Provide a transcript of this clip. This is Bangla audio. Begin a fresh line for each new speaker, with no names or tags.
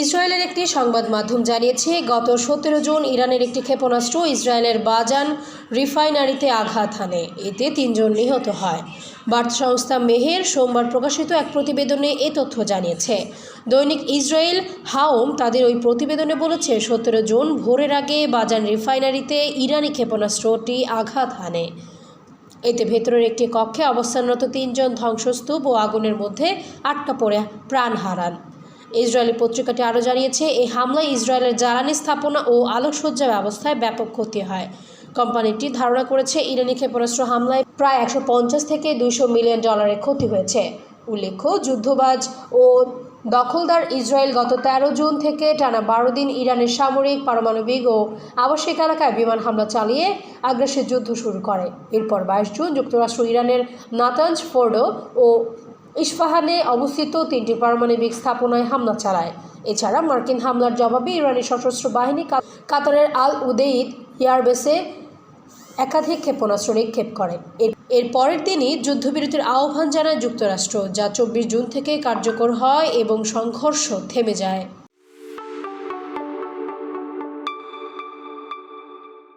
ইসরায়েলের একটি সংবাদ মাধ্যম জানিয়েছে, গত সতেরো জুন ইরানের একটি ক্ষেপণাস্ত্র ইসরায়েলের বাজান রিফাইনারিতে আঘাত হানে। এতে তিনজন নিহত হয়। বার্তা সংস্থা মেহের সোমবার প্রকাশিত এক প্রতিবেদনে এ তথ্য জানিয়েছে, দৈনিক ইসরায়েল হাওম তাদের ওই প্রতিবেদনে বলেছে, সতেরো জুন ভোরের আগে বাজান রিফাইনারিতে ইরানি ক্ষেপণাস্ত্রটি আঘাত হানে। এতে ভেতরের একটি কক্ষে অবস্থানরত তিনজন ধ্বংসস্তূপ ও আগুনের মধ্যে আটকা পড়ে প্রাণ হারান। ইসরায়েলি পত্রিকাটি আরও জানিয়েছে এই হামলায় ইসরায়েলের জ্বালানি স্থাপনা ও আলোকসজ্জা ব্যবস্থায় ব্যাপক ক্ষতি হয়। কোম্পানিটি ধারণা করেছে, ইরানি ক্ষেপণাস্ত্র হামলায় প্রায় একশো পঞ্চাশ থেকে দুইশো মিলিয়ন ডলারের ক্ষতি হয়েছে। উল্লেখ্য, যুদ্ধবাজ ও দখলদার ইসরায়েল গত তেরো জুন থেকে টানা বারো দিন ইরানের সামরিক, পারমাণবিক ও আবাসিক এলাকায় বিমান হামলা চালিয়ে আগ্রাসী যুদ্ধ শুরু করে। এরপর বাইশ জুন যুক্তরাষ্ট্র ইরানের নাতাঞ্জ ফোর্ডো ও ইস্পাহানে অবস্থিত তিনটি পারমাণবিক স্থাপনায় হামলা চালায়। এছাড়া মার্কিন হামলার জবাবে ইরানি সশস্ত্র বাহিনী কাতারের আল উদেইদ ইয়ারবেসে একাধিক ক্ষেপণাস্ত্র নিক্ষেপ করে। এর পরের দিনই যুদ্ধবিরতির আহ্বান জানায় যুক্তরাষ্ট্র, যা চব্বিশ জুন থেকে কার্যকর হয় এবং সংঘর্ষ থেমে যায়।